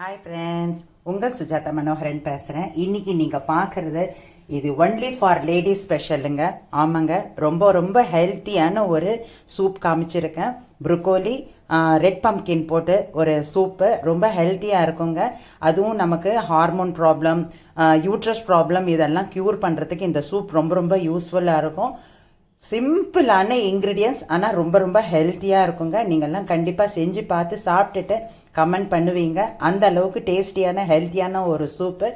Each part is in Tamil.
ஹாய் ஃப்ரெண்ட்ஸ் உங்கள் சுஜாதா மனோகரன் பேசுகிறேன் இன்னைக்கு நீங்கள் பார்க்குறது இது ஒன்லி ஃபார் லேடிஸ் ஸ்பெஷலுங்க ஆமாங்க. ரொம்ப ரொம்ப ஹெல்த்தியான ஒரு சூப் காமிச்சிருக்கேன். ப்ரொக்கோலி ரெட் பம்கின் போட்டு ஒரு சூப்பு ரொம்ப ஹெல்த்தியாக இருக்குங்க. அதுவும் நமக்கு ஹார்மோன் ப்ராப்ளம் யூட்ரஸ் ப்ராப்ளம் இதெல்லாம் க்யூர் பண்ணுறதுக்கு இந்த சூப் ரொம்ப ரொம்ப யூஸ்ஃபுல்லாக இருக்கும். சிம்பிளான இன்க்ரீடியன்ஸ் ஆனால் ரொம்ப ரொம்ப ஹெல்த்தியாக இருக்குங்க. நீங்கள்லாம் கண்டிப்பாக செஞ்சு பார்த்து சாப்பிட்டுட்டு கமெண்ட் பண்ணுவீங்க. அந்த அளவுக்கு டேஸ்டியான ஹெல்த்தியான ஒரு சூப்பு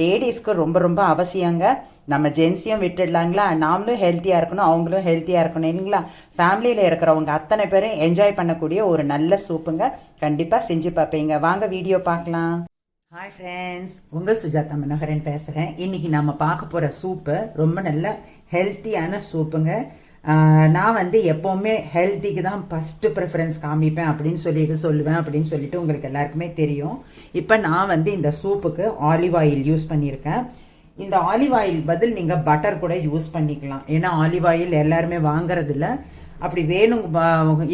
லேடிஸ்க்கு ரொம்ப ரொம்ப அவசியங்க. நம்ம ஜென்ஸையும் விட்டுடலாங்களா? நாமளும் ஹெல்த்தியாக இருக்கணும் அவங்களும் ஹெல்த்தியாக இருக்கணும் இல்லைங்களா? ஃபேமிலியில் இருக்கிறவங்க அத்தனை பேரும் என்ஜாய் பண்ணக்கூடிய ஒரு நல்ல சூப்புங்க கண்டிப்பாக செஞ்சு பார்ப்பீங்க. வாங்க வீடியோ பார்க்கலாம். ஹாய் ஃப்ரெண்ட்ஸ் உங்கள் சுஜாதா மனோகரன் பேசுகிறேன் இன்றைக்கி நம்ம பார்க்க போகிற சூப்பு ரொம்ப நல்ல ஹெல்த்தியான சூப்புங்க நான் வந்து எப்போவுமே ஹெல்த்திக்கு தான் ஃபஸ்ட்டு ப்ரிஃபரன்ஸ் காமிப்பேன் அப்படின்னு சொல்லிட்டு சொல்லுவேன் அப்படின்னு சொல்லிட்டு உங்களுக்கு எல்லாருக்குமே தெரியும். இப்போ நான் வந்து இந்த சூப்புக்கு ஆலிவ் ஆயில் யூஸ் பண்ணியிருக்கேன். இந்த ஆலிவ் ஆயில் பதில் நீங்கள் பட்டர் கூட யூஸ் பண்ணிக்கலாம். ஏன்னா ஆலிவ் ஆயில் எல்லாருமே வாங்குறதில்ல. அப்படி வேணும்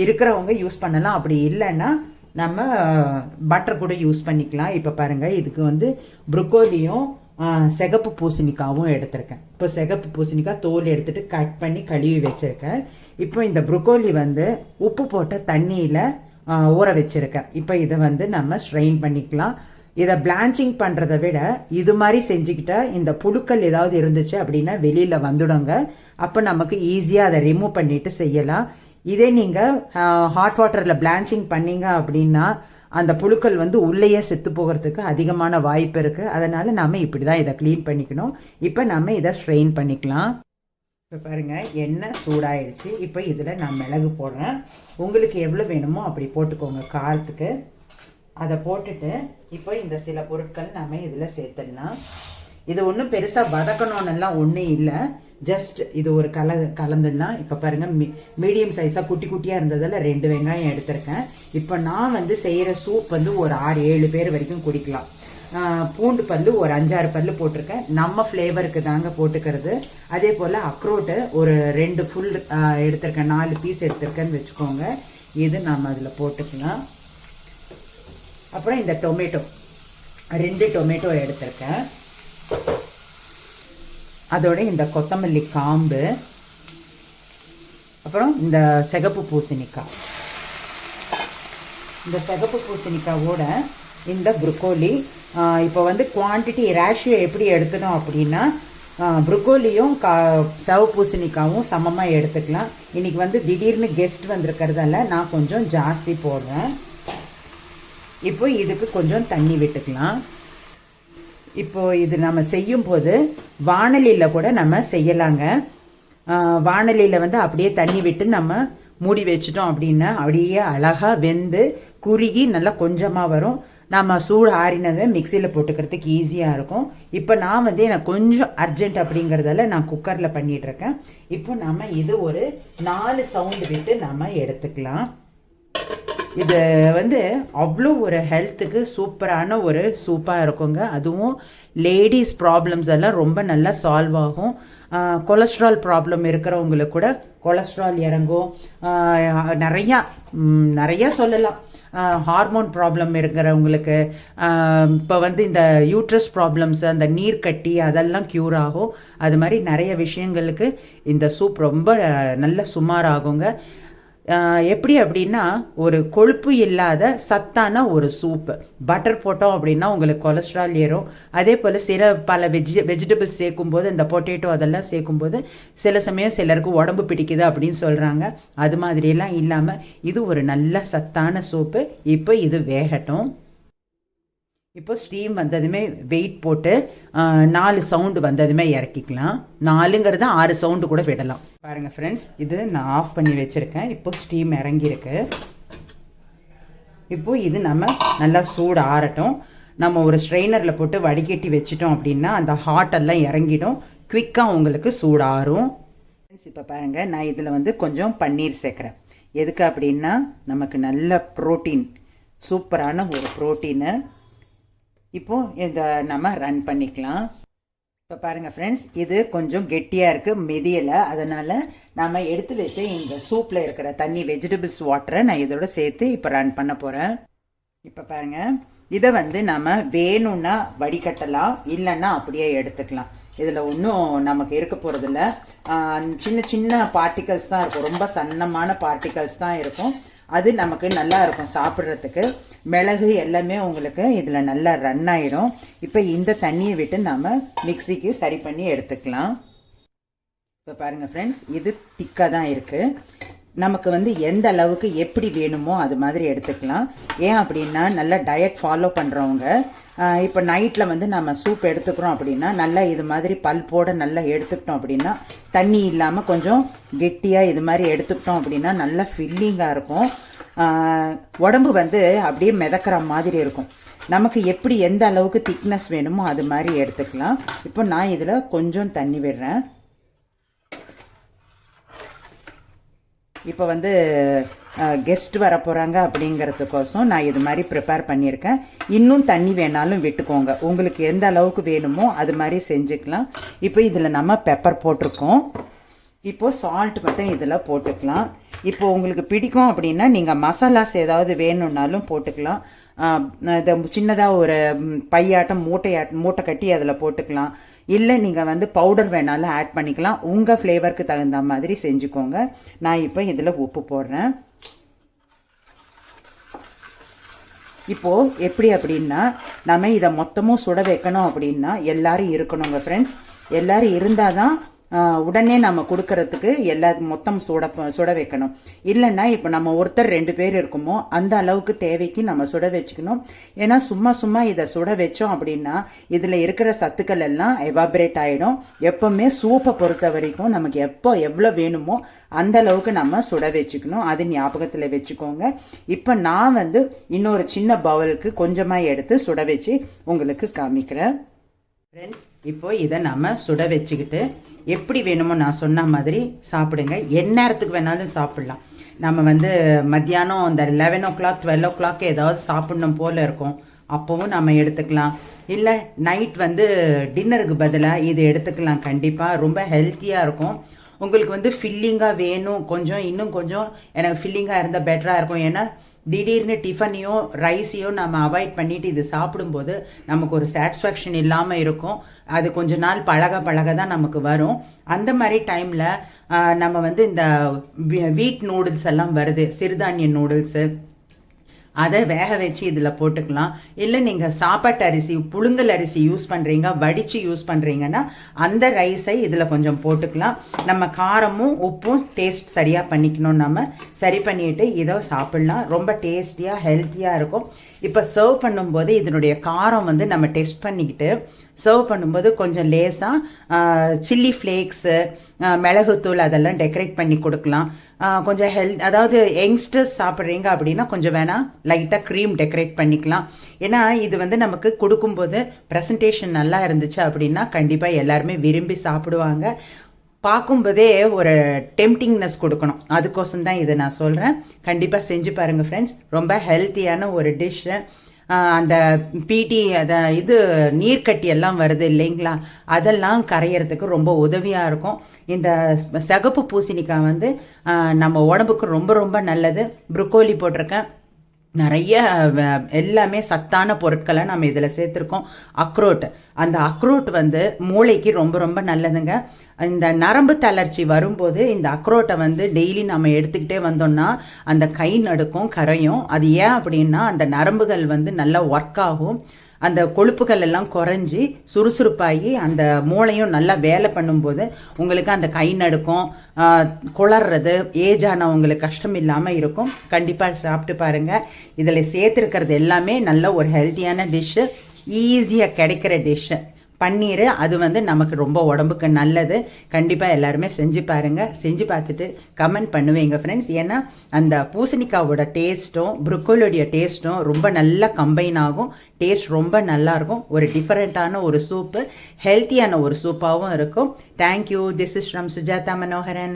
இருக்கிறவங்க யூஸ் பண்ணலாம். அப்படி இல்லைன்னா நம்ம uh, பட்டர் கூட யூஸ் பண்ணிக்கலாம். இப்போ பாருங்கள் இதுக்கு வந்து ப்ருக்கோலியும் uh, சிகப்பு பூசணிக்காவும் எடுத்திருக்கேன். இப்போ சிகப்பு பூசணிக்காய் தோல் எடுத்துட்டு கட் பண்ணி கழுவி வச்சுருக்கேன். இப்போ இந்த ப்ருக்கோலி வந்து உப்பு போட்ட தண்ணியில் uh, ஊற வச்சுருக்கேன். இப்போ இதை வந்து நம்ம ஸ்ட்ரெயின் பண்ணிக்கலாம். இதை பிளான்ச்சிங் பண்ணுறதை விட இது மாதிரி செஞ்சுக்கிட்டால் இந்த புழுக்கள் ஏதாவது இருந்துச்சு அப்படின்னா வெளியில் வந்துடுங்க. அப்போ நமக்கு ஈஸியாக அதை ரிமூவ் பண்ணிவிட்டு செய்யலாம். இதே நீங்கள் ஹாட் வாட்டரில் பிளான்ச்சிங் பண்ணீங்க அப்படின்னா அந்த புழுக்கள் வந்து உள்ளேயே செத்து போகிறதுக்கு அதிகமான வாய்ப்பு இருக்குது அதனால் நாம் இப்படி தான் இதை க்ளீன் பண்ணிக்கணும். இப்போ நம்ம இதை ஸ்ட்ரெயின் பண்ணிக்கலாம். இப்போ பாருங்கள் எண்ணெய் சூடாயிடுச்சு. இப்போ இதில் நான் மிளகு போடுறேன். உங்களுக்கு எவ்வளோ வேணுமோ அப்படி போட்டுக்கோங்க காரத்துக்கு. அதை போட்டுட்டு இப்போ இந்த சில பொருட்கள் நம்ம இதில் சேர்த்துடலாம். இது ஒன்றும் பெருசாக வதக்கணும்னுலாம் ஒன்றும் இல்லை. ஜஸ்ட் இது ஒரு கல கலந்துன்னா இப்போ பாருங்கள் மீ மீடியம் சைஸாக குட்டி குட்டியாக இருந்ததில் ரெண்டு வெங்காயம் எடுத்திருக்கேன். இப்போ நான் வந்து செய்கிற சூப் வந்து ஒரு ஆறு ஏழு பேர் வரைக்கும் குடிக்கலாம். பூண்டு பல்லு ஒரு அஞ்சாறு பல்லு போட்டிருக்கேன். நம்ம ஃப்ளேவருக்கு தாங்க போட்டுக்கிறது. அதே போல் அக்ரோட்டு ஒரு ரெண்டு ஃபுல் எடுத்திருக்கேன். நாலு பீஸ் எடுத்திருக்கேன்னு வச்சுக்கோங்க. இது நம்ம அதில் போட்டுக்கலாம். அப்புறம் இந்த டொமேட்டோ ரெண்டு டொமேட்டோ எடுத்திருக்கேன். அதோட இந்த கொத்தமல்லி காம்பு அப்புறம் இந்த சிகப்பு பூசணிக்காய். இந்த சிகப்பு பூசணிக்காவோட இந்த ப்ருக்கோலி இப்போ வந்து குவான்டிட்டி ரேஷியோ எப்படி எடுத்துனோம் அப்படின்னா ப்ருக்கோலியும் கா சிவப்பு பூசணிக்காவும் சமமாக எடுத்துக்கலாம். இன்றைக்கி வந்து திடீர்னு கெஸ்ட் வந்திருக்கிறதால நான் கொஞ்சம் ஜாஸ்தி போடுறேன். இப்போ இதுக்கு கொஞ்சம் தண்ணி விட்டுக்கலாம். இப்போ இது நம்ம செய்யும் போது வானலியில் கூட நம்ம செய்யலாங்க. வானலியில் வந்து அப்படியே தண்ணி விட்டு நம்ம மூடி வச்சிட்டோம் அப்படின்னா அப்படியே அழகாக வெந்து குறுகி நல்லா கொஞ்சமாக வரும். நம்ம சூடு ஆறினதை மிக்சியில் போட்டுக்கிறதுக்கு ஈஸியாக இருக்கும். இப்போ நான் வந்து எனக்கு கொஞ்சம் அர்ஜென்ட் அப்படிங்கிறதால நான் குக்கரில் பண்ணிகிட்ருக்கேன் இப்போ நம்ம இது ஒரு நாலு சவுண்டு விட்டு நம்ம எடுத்துக்கலாம். இது வந்து அவ்வளோ ஒரு ஹெல்த்துக்கு சூப்பரான ஒரு சூப்பாக இருக்குங்க. அதுவும் லேடிஸ் ப்ராப்ளம்ஸ் எல்லாம் ரொம்ப நல்லா சால்வ் ஆகும். கொலஸ்ட்ரால் ப்ராப்ளம் இருக்கிறவங்களுக்கு கூட கொலஸ்ட்ரால் இறங்கும். நிறையா நிறையா சொல்லலாம். ஹார்மோன் ப்ராப்ளம் இருக்கிறவங்களுக்கு இப்போ வந்து இந்த யூட்ரஸ் ப்ராப்ளம்ஸ் அந்த நீர் கட்டி அதெல்லாம் க்யூர் ஆகும். அது மாதிரி நிறைய விஷயங்களுக்கு இந்த சூப் ரொம்ப நல்ல சுமாராகுங்க எப்படி அப்படின்னா ஒரு கொழுப்பு இல்லாத சத்தான ஒரு சூப்பு பட்டர் போட்டோம் அப்படின்னா உங்களுக்கு கொலஸ்ட்ரால் ஏறும். அதே போல் சில பல வெஜி வெஜிடபிள்ஸ் சேர்க்கும்போது இந்த பொட்டேட்டோ அதெல்லாம் சேர்க்கும்போது சில சமயம் சிலருக்கு உடம்பு பிடிக்குது அப்படின்னு சொல்கிறாங்க அது மாதிரியெல்லாம் இல்லாமல் இது ஒரு நல்ல சத்தான சூப்பு இப்போ இது வேகட்டும். இப்போ ஸ்டீம் வந்ததுமே வெயிட் போட்டு நாலு சவுண்டு வந்ததுமே இறக்கிக்கலாம். நாலுங்கிறது ஆறு சவுண்டு கூட விடலாம். பாருங்க ஃப்ரெண்ட்ஸ் இது நான் ஆஃப் பண்ணி வச்சுருக்கேன். இப்போ ஸ்டீம் இறங்கியிருக்கு. இப்போ இது நம்ம நல்லா சூடு ஆறட்டும். நம்ம ஒரு ஸ்ட்ரெயினரில் போட்டு வடிகட்டி வச்சிட்டோம் அப்படின்னா அந்த ஹாட் எல்லாம் இறங்கிடும். குவிக்காக உங்களுக்கு சூடாரும் ஃப்ரெண்ட்ஸ் இப்போ பாருங்கள் நான் இதில் வந்து கொஞ்சம் பன்னீர் சேர்க்குறேன். எதுக்கு அப்படின்னா நமக்கு நல்ல ப்ரோட்டீன் சூப்பரான ஒரு ப்ரோட்டீனு இப்போது இதை நம்ம ரன் பண்ணிக்கலாம். இப்போ பாருங்கள் ஃப்ரெண்ட்ஸ் இது கொஞ்சம் கெட்டியாக இருக்குது மிதியலை. அதனால் நம்ம எடுத்து வச்ச இந்த சூப்பில் இருக்கிற தண்ணி வெஜிடபிள்ஸ் வாட்டரை நான் இதோட சேர்த்து இப்போ ரன் பண்ண போகிறேன் இப்போ பாருங்கள் இதை வந்து நம்ம வேணும்னா வடிகட்டலாம் இல்லைன்னா அப்படியே எடுத்துக்கலாம். இதில் ஒன்றும் நமக்கு இருக்க போகிறதில்ல சின்ன சின்ன பார்ட்டிகல்ஸ் தான் இருக்கும். ரொம்ப சன்னமான பார்ட்டிகல்ஸ் தான் இருக்கும். அது நமக்கு நல்லா இருக்கும் சாப்பிட்றதுக்கு. மிளகு எல்லாமே உங்களுக்கு இதில் நல்லா ரன் ஆயிடும் இப்போ இந்த தண்ணியை விட்டு நம்ம மிக்சிக்கு சரி பண்ணி எடுத்துக்கலாம். இப்போ பாருங்கள் ஃப்ரெண்ட்ஸ் இது திக்காக தான் இருக்குது நமக்கு வந்து எந்த அளவுக்கு எப்படி வேணுமோ அது மாதிரி எடுத்துக்கலாம். ஏன் அப்படின்னா நல்லா டயட் ஃபாலோ பண்ணுறவங்க இப்போ நைட்டில் வந்து நம்ம சூப் எடுத்துக்கிறோம் அப்படின்னா நல்லா இது மாதிரி பல்போடு நல்லா எடுத்துக்கிட்டோம் அப்படின்னா தண்ணி இல்லாமல் கொஞ்சம் கெட்டியாக இது மாதிரி எடுத்துக்கிட்டோம் அப்படின்னா நல்லா ஃபில்லிங்காக இருக்கும். உடம்பு வந்து அப்படியே மிதக்கிற மாதிரி இருக்கும். நமக்கு எப்படி எந்த அளவுக்கு திக்னஸ் வேணுமோ அது மாதிரி எடுத்துக்கலாம். இப்போ நான் இதில் கொஞ்சம் தண்ணி விடுறேன். இப்போ வந்து கெஸ்ட் வர போகிறாங்க அப்படிங்கிறதுக்கோசம் நான் இது மாதிரி ப்ரிப்பேர் பண்ணியிருக்கேன். இன்னும் தண்ணி வேணாலும் விட்டுக்கோங்க. உங்களுக்கு எந்த அளவுக்கு வேணுமோ அது மாதிரி செஞ்சுக்கலாம். இப்போ இதில் நம்ம பெப்பர் போட்டிருக்கோம். இப்போது சால்ட் மட்டும் இதில் போட்டுக்கலாம். இப்போ உங்களுக்கு பிடிக்கும் அப்படின்னா நீங்கள் மசாலாஸ் ஏதாவது வேணும்னாலும் போட்டுக்கலாம். இதை சின்னதாக ஒரு பையாட்டம் மூட்டையாட்டம் மூட்டை கட்டி அதில் போட்டுக்கலாம். இல்லை நீங்கள் வந்து பவுடர் வேணாலும் ஆட் பண்ணிக்கலாம். உங்கள் ஃப்ளேவருக்கு தகுந்த மாதிரி செஞ்சுக்கோங்க. நான் இப்போ இதில் உப்பு போடுறேன். இப்போது எப்படி அப்படின்னா நம்ம இதை மொத்தமும் சுட வைக்கணும் அப்படின்னா எல்லோரும் இருக்கணுங்க ஃப்ரெண்ட்ஸ் எல்லோரும் இருந்தால் தான் உடனே நம்ம கொடுக்கறதுக்கு எல்லா மொத்தம் சுட சுட வைக்கணும். இல்லைன்னா இப்போ நம்ம ஒருத்தர் ரெண்டு பேர் இருக்குமோ அந்த அளவுக்கு தேவைக்கு நம்ம சுட வச்சுக்கணும். ஏன்னா சும்மா சும்மா இதை சுட வச்சோம் அப்படின்னா இதில் இருக்கிற சத்துக்கள் எல்லாம் எவாபரேட் ஆகிடும் எப்போவுமே சூப்பை பொறுத்த வரைக்கும் நமக்கு எப்போ எவ்வளோ வேணுமோ அந்த அளவுக்கு நம்ம சுட வச்சுக்கணும். அது ஞாபகத்தில் வச்சுக்கோங்க. இப்போ நான் வந்து இன்னொரு சின்ன பவுலுக்கு கொஞ்சமாக எடுத்து சுட வச்சு உங்களுக்கு காமிக்கிறேன். ஃப்ரெண்ட்ஸ் இப்போ இதை நம்ம சுட வச்சுக்கிட்டு எப்படி வேணுமோ நான் சொன்ன மாதிரி சாப்பிடுங்க. எந்நேரத்துக்கு வேணாலும் சாப்பிட்லாம். நம்ம வந்து மத்தியானம் அந்த eleven o'clock twelve o'clock ஏதாவது சாப்பிட்ணும் போல் இருக்கும். அப்போவும் நம்ம எடுத்துக்கலாம். இல்லை நைட் வந்து டின்னருக்கு பதிலாக இது எடுத்துக்கலாம். கண்டிப்பாக ரொம்ப ஹெல்த்தியாக இருக்கும். உங்களுக்கு வந்து ஃபில்லிங்காக வேணும். கொஞ்சம் இன்னும் கொஞ்சம் எனக்கு ஃபில்லிங்காக இருந்தால் பெட்டராக இருக்கும். ஏன்னா திடீர்னு டிஃபனையோ ரைஸையோ நம்ம அவாய்ட் பண்ணிட்டு இது சாப்பிடும்போது நமக்கு ஒரு சாட்டிஸ்ஃபேக்ஷன் இல்லாமல் இருக்கும். அது கொஞ்ச நாள் பழக பழக தான் நமக்கு வரும். அந்த மாதிரி டைமில் நம்ம வந்து இந்த வீட் நூடுல்ஸ் எல்லாம் வருது. சிறுதானிய நூடுல்ஸு அதை வேக வச்சு இதில் போட்டுக்கலாம். இல்லை நீங்கள் சாப்பாட்டு அரிசி புழுங்கல் அரிசி யூஸ் பண்ணுறீங்க வடித்து யூஸ் பண்ணுறீங்கன்னா அந்த ரைஸை இதில் கொஞ்சம் போட்டுக்கலாம். நம்ம காரமும் உப்பும் டேஸ்ட் சரியாக பண்ணிக்கணும். நம்ம சரி பண்ணிவிட்டு இதை சாப்பிட்லாம். ரொம்ப டேஸ்டியாக ஹெல்த்தியாக இருக்கும். இப்போ சர்வ் பண்ணும்போது இதனுடைய காரம் வந்து நம்ம டெஸ்ட் பண்ணிக்கிட்டு சர்வ் பண்ணும்போது கொஞ்சம் லேசாக சில்லி ஃப்ளேக்ஸு மிளகுத்தூள் அதெல்லாம் டெக்கரேட் பண்ணி கொடுக்கலாம். கொஞ்சம் ஹெல்த் அதாவது யங்ஸ்டர்ஸ் சாப்பிட்றீங்க அப்படின்னா கொஞ்சம் வேணால் லைட்டாக க்ரீம் டெக்கரேட் பண்ணிக்கலாம். ஏன்னா இது வந்து நமக்கு கொடுக்கும்போது ப்ரெசன்டேஷன் நல்லா இருந்துச்சு அப்படின்னா கண்டிப்பாக எல்லாருமே விரும்பி சாப்பிடுவாங்க. பார்க்கும்போதே ஒரு டெம்டிங்னஸ் கொடுக்கணும். அதுக்கோசம் தான் இதை நான் சொல்கிறேன் கண்டிப்பாக செஞ்சு பாருங்கள் ஃப்ரெண்ட்ஸ் ரொம்ப ஹெல்த்தியான ஒரு டிஷ்ஷு அந்த பீட்டி அதை இது நீர்க்கட்டி எல்லாம் வருது இல்லைங்களா? அதெல்லாம் கரையிறதுக்கு ரொம்ப உதவியாக இருக்கும். இந்த சகப்பு பூசணிக்காய் வந்து நம்ம உடம்புக்கு ரொம்ப ரொம்ப நல்லது. ப்ரொக்கோலி போட்டிருக்கேன். நிறைய எல்லாமே சத்தான பொருட்களை நம்ம இதில் சேர்த்துருக்கோம். அக்ரோட். அந்த அக்ரோட் வந்து மூளைக்கு ரொம்ப ரொம்ப நல்லதுங்க. இந்த நரம்பு தளர்ச்சி வரும்போது இந்த அக்ரோட்டை வந்து டெய்லி நம்ம எடுத்துக்கிட்டே வந்தோம்னா அந்த கை நடுக்கும் கரையும். அது ஏன் அப்படின்னா அந்த நரம்புகள் வந்து நல்லா ஒர்க் ஆகும். அந்த கொழுப்புகள் எல்லாம் குறைஞ்சி சுறுசுறுப்பாகி அந்த மூளையும் நல்லா வேலை பண்ணும்போது உங்களுக்கு அந்த கை நடுக்கும் குளர்றது ஏஜ் ஆனவங்களுக்கு கஷ்டம் இல்லாமல் இருக்கும். கண்டிப்பாக சாப்பிட்டு பாருங்கள் இதில் சேர்த்துருக்கிறது எல்லாமே நல்ல ஒரு ஹெல்த்தியான டிஷ்ஷு ஈஸியாக கிடைக்கிற டிஷ்ஷு பன்னீர் அது வந்து நமக்கு ரொம்ப உடம்புக்கு நல்லது. கண்டிப்பாக எல்லாருமே செஞ்சு பாருங்கள் செஞ்சு பார்த்துட்டு கமெண்ட் பண்ணுவீங்க ஃப்ரெண்ட்ஸ் ஏன்னா அந்த பூசணிக்காவோட டேஸ்ட்டும் ப்ரொக்கோலியோடைய டேஸ்ட்டும் ரொம்ப நல்லா கம்பைன் ஆகும். டேஸ்ட் ரொம்ப நல்லாயிருக்கும் ஒரு டிஃப்ரெண்ட்டான ஒரு சூப்பு ஹெல்த்தியான ஒரு சூப்பாகவும் இருக்கும். Thank you this is from Sujatha Manoharan